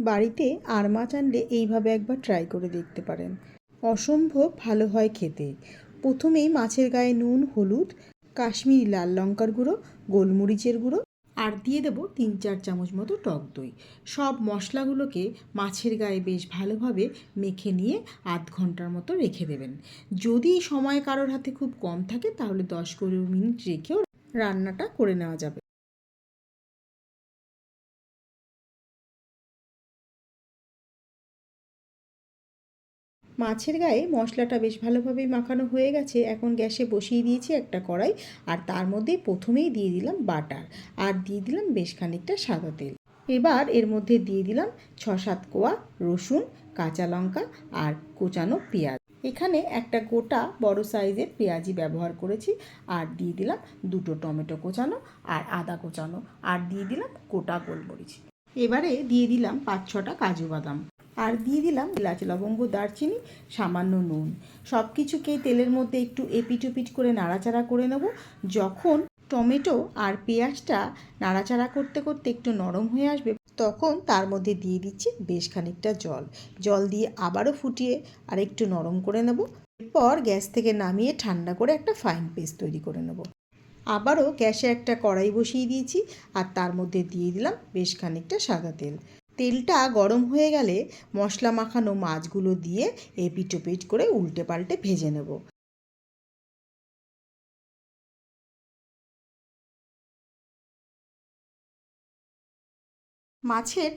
বাড়িতে আর মাছ আনলে এইভাবে একবার ট্রাই করে দেখতে পারেন। অসম্ভব ভালো হয় খেতে। প্রথমেই মাছের গায়ে নুন, হলুদ, কাশ্মীরি লাল লঙ্কার গুঁড়ো, গোলমরিচের গুঁড়ো আর দিয়ে দেবো তিন চার চামচ মতো টক দই। সব মশলাগুলোকে মাছের গায়ে বেশ ভালোভাবে মেখে নিয়ে আধ ঘণ্টার মতো রেখে দেবেন। যদি সময় কারোর হাতে খুব কম থাকে তাহলে দশ পনেরো মিনিট রেখেও রান্নাটা করে নেওয়া যাবে। মাছের গায়ে মশলাটা বেশ ভালোভাবেই মাখানো হয়ে গেছে। এখন গ্যাসে বসিয়ে দিয়েছি একটা কড়াই আর তার মধ্যে প্রথমেই দিয়ে দিলাম বাটার আর দিয়ে দিলাম বেশ খানিকটা সাদা তেল। এবার এর মধ্যে দিয়ে দিলাম ছ সাত কোয়া রসুন, কাঁচা লঙ্কা আর কোচানো পেঁয়াজ। এখানে একটা গোটা বড় সাইজের পেঁয়াজি ব্যবহার করেছি আর দিয়ে দিলাম দুটো টমেটো কোচানো আর আদা কোচানো আর দিয়ে দিলাম গোটা গোলমরিচ। এবারে দিয়ে দিলাম পাঁচ ছটা কাজু বাদাম। আর দিয়ে দিলাম এলাচ, লবঙ্গ, দারচিনি, সামান্য নুন। সব কিছুকেই তেলের মধ্যে একটু এপিট করে নাড়াচাড়া করে নেব। যখন টমেটো আর পেঁয়াজটা নাড়াচাড়া করতে করতে একটু নরম হয়ে আসবে, তখন তার মধ্যে দিয়ে দিচ্ছি বেশ খানিকটা জল। জল দিয়ে আবারও ফুটিয়ে আর একটু নরম করে নেব। এরপর গ্যাস থেকে নামিয়ে ঠান্ডা করে একটা ফাইন পেস্ট তৈরি করে নেব। আবারও গ্যাসে একটা কড়াই বসিয়ে দিয়েছি আর তার মধ্যে দিয়ে দিলাম বেশ খানিকটা সাদা তেল। তেলটা গরম হয়ে গেলে মশলা মাখানো মাছগুলো দিয়ে এপিট ওপিট করে উল্টে পাল্টে ভেজে নেব। মাছের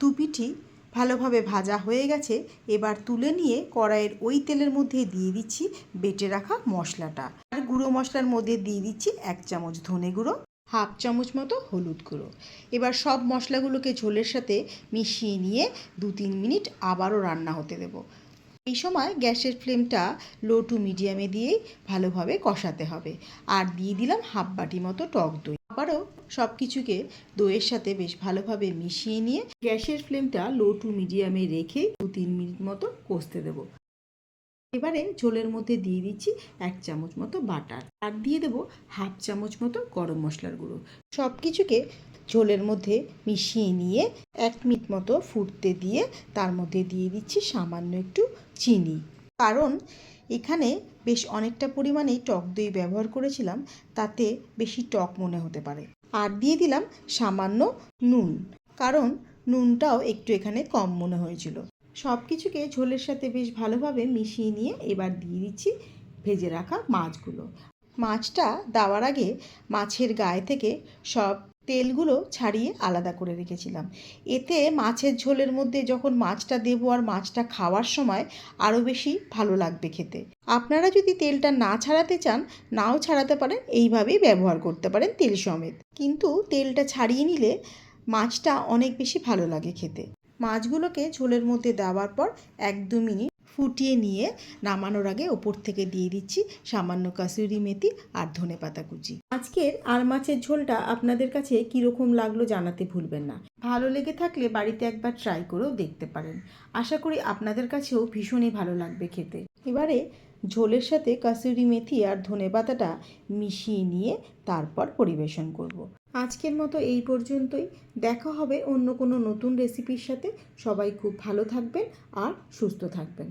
দুপিঠি ভালোভাবে ভাজা হয়ে গেছে, এবার তুলে নিয়ে কড়াইয়ের ওই তেলের মধ্যে দিয়ে দিচ্ছি বেটে রাখা মশলাটা। আর গুঁড়ো মশলার মধ্যে দিয়ে দিচ্ছি এক চামচ ধনে গুঁড়ো। হাফ চামচ মতো হলুদ গুঁড়ো। এবার সব মশলাগুলোকে ঝোলের সাথে মিশিয়ে নিয়ে দু তিন মিনিট আবারও রান্না হতে দেবো। এই সময় গ্যাসের ফ্লেমটা লো টু মিডিয়ামে দিয়েই ভালোভাবে কষাতে হবে। আর দিয়ে দিলাম হাফ বাটি মতো টক দই। আবারও সব কিছুকে দইয়ের সাথে বেশ ভালোভাবে মিশিয়ে নিয়ে গ্যাসের ফ্লেমটা লো টু মিডিয়ামে রেখে দু তিন মিনিট মতো কষতে দেবো। এবারে ঝোলের মধ্যে দিয়ে দিচ্ছি এক চামচ মতো বাটার। আর দিয়ে দেবো হাফ চামচ মতো গরম মশলার গুঁড়ো। সব কিছুকে ঝোলের মধ্যে মিশিয়ে নিয়ে এক মিনিট মতো ফুটতে দিয়ে তার মধ্যে দিয়ে দিচ্ছি সামান্য একটু চিনি। কারণ এখানে বেশ অনেকটা পরিমাণেই টক দই ব্যবহার করেছিলাম, তাতে বেশি টক মনে হতে পারে। আর দিয়ে দিলাম সামান্য নুন, কারণ নুনটাও একটু এখানে কম মনে হয়েছিল। সব কিছুকে ঝোলের সাথে বেশ ভালোভাবে মিশিয়ে নিয়ে এবার দিয়ে দিচ্ছি ভেজে রাখা মাছগুলো। মাছটা দেওয়ার আগে মাছের গায়ে থেকে সব তেলগুলো ছাড়িয়ে আলাদা করে রেখেছিলাম। এতে মাছের ঝোলের মধ্যে যখন মাছটা দেবো আর মাছটা খাওয়ার সময় আরও বেশি ভালো লাগবে খেতে। আপনারা যদি তেলটা না ছাড়াতে চান, নাও ছাড়াতে পারেন, এইভাবেই ব্যবহার করতে পারেন তেল সমেত। কিন্তু তেলটা ছাড়িয়ে নিলে মাছটা অনেক বেশি ভালো লাগে খেতে। মাছগুলোকে ঝোলের মধ্যে দেওয়ার পর এক দু মিনিট ফুটিয়ে নিয়ে নামানোর আগে ওপর থেকে দিয়ে দিচ্ছি সামান্য কাসুরি মেথি আর ধনে পাতা কুচি। আজকের আর মাছের ঝোলটা আপনাদের কাছে কীরকম লাগল জানাতে ভুলবেন না। ভালো লেগে থাকলে বাড়িতে একবার ট্রাই করেও দেখতে পারেন। আশা করি আপনাদের কাছেও ভীষণই ভালো লাগবে খেতে। এবারে ঝোলের সাথে কাসুরি মেথি আর ধনে পাতাটা মিশিয়ে নিয়ে তারপর পরিবেশন করব। আজকের মতো এই পর্যন্তই। দেখা হবে অন্য কোনো নতুন রেসিপির সাথে। সবাই খুব ভালো থাকবেন আর সুস্থ থাকবেন।